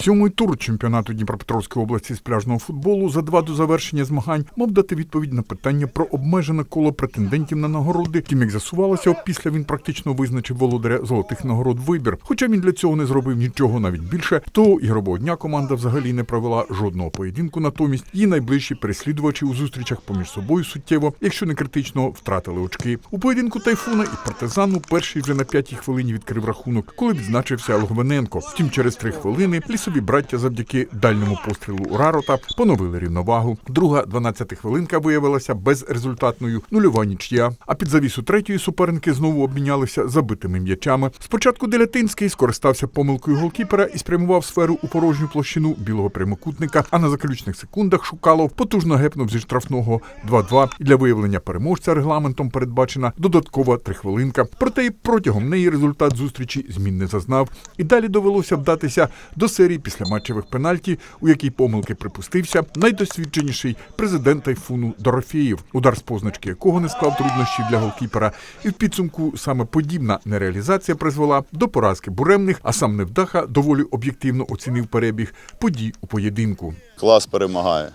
Сьомий тур чемпіонату Дніпропетровської області з пляжного футболу за два до завершення змагань мав дати відповідь на питання про обмежене коло претендентів на нагороди. Тим як з'ясувалося, опісля він практично визначив володаря золотих нагород вибір. Хоча він для цього не зробив нічого навіть більше, то ігрового дня команда взагалі не провела жодного поєдинку. Натомість її найближчі переслідувачі у зустрічах поміж собою суттєво, якщо не критично, втратили очки. У поєдинку тайфуна і партизану перший вже на п'ятій хвилині відкрив рахунок, коли відзначився Логвиненко. Втім, через три хвилини лісові браття завдяки дальньому пострілу у Рарота поновили рівновагу. Друга 12 хвилинка виявилася безрезультатною. Нульова нічия. А під завісу третьої суперники знову обмінялися забитими м'ячами. Спочатку Делятинський скористався помилкою голкіпера і спрямував сферу у порожню площину білого прямокутника. А на заключних секундах Шукалов потужно гепнув зі штрафного 2-2. І для виявлення переможця регламентом передбачена додаткова трихвилинка. Проте і протягом неї результат зустрічі змін не зазнав. І далі довелося вдатися до серії післяматчевих пенальті, у якій помилки припустився найдосвідченіший президент тайфуну Дорофєєв, удар з позначки якого не склав труднощів для голкіпера. І в підсумку саме подібна нереалізація призвела до поразки буремних, а сам невдаха доволі об'єктивно оцінив перебіг подій у поєдинку. Клас перемагає.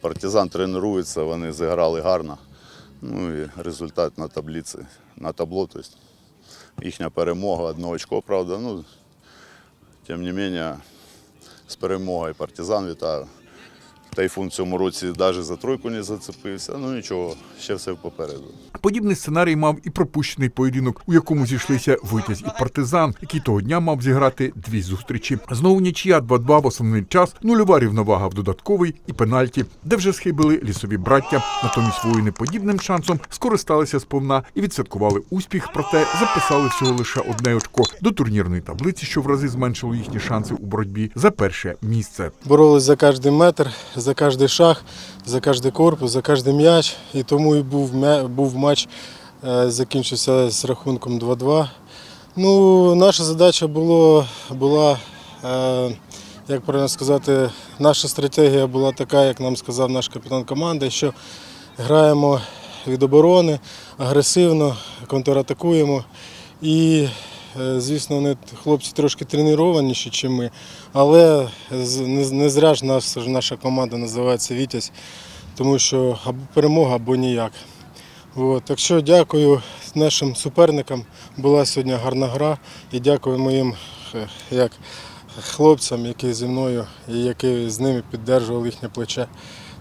Партизан тренується, вони зіграли гарно. Ну і результат на таблиці, на табло. Тобто їхня перемога, одне очко, правда. Ну, тим не менше, з перемогою партизан вітаю. Тайфун в цьому році навіть за тройку не зацепився. Ну нічого, ще все попереду. Подібний сценарій мав і пропущений поєдинок, у якому зійшлися витязь і партизан, який того дня мав зіграти дві зустрічі. Знову нічия 2-2 в основний час, нульова рівновага в додатковий і пенальті, де вже схибили лісові браття. Натомість воїни подібним шансом скористалися сповна і відсвяткували успіх, проте записали всього лише одне очко до турнірної таблиці, що в рази зменшило їхні шанси у боротьбі за перше місце. боролись за кожен метр, за кожен шаг, за кожен корпус, за кожен м'яч. І тому і був, був матч, е, закінчився з рахунком 2-2. Ну, наша задача було, була, е, як правильно сказати, наша стратегія була така, як нам сказав наш капітан команди, що граємо від оборони агресивно, контратакуємо. І, звісно, вони хлопці трошки тренованіші, ніж ми. Але не, зря ж наша команда називається Вітязь, тому що або перемога, або ніяк. От, так що дякую нашим суперникам. Була сьогодні гарна гра. І дякую моїм е, як, хлопцям, які зі мною і які з ними піддержували їхнє плече.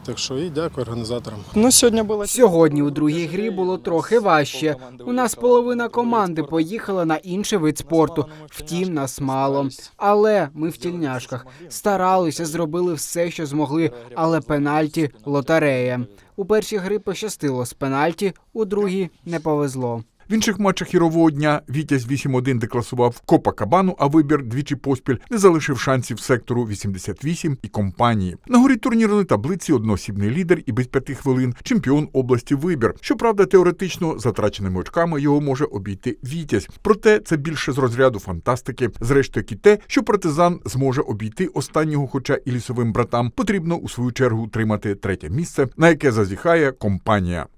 Так що і дякую організаторам. Ну, сьогодні було Сьогодні у другій грі було трохи важче. У нас половина команди поїхала на інший вид спорту. Втім, нас мало. Але ми в тільняшках старалися, зробили все, що змогли. Але пенальті лотерея. У першій гри пощастило з пенальті, у другій не повезло. В інших матчах ігрового дня Вітязь 8-1 декласував Копа Кабану, а вибір двічі поспіль не залишив шансів сектору 88 і компанії. На горі турнірної таблиці одноосібний лідер і без п'яти хвилин чемпіон області вибір. Щоправда, теоретично затраченими очками його може обійти Вітязь. Проте це більше з розряду фантастики. Зрештою, і те, що партизан зможе обійти останнього, хоча і лісовим братам потрібно у свою чергу тримати третє місце, на яке зазіхає компанія.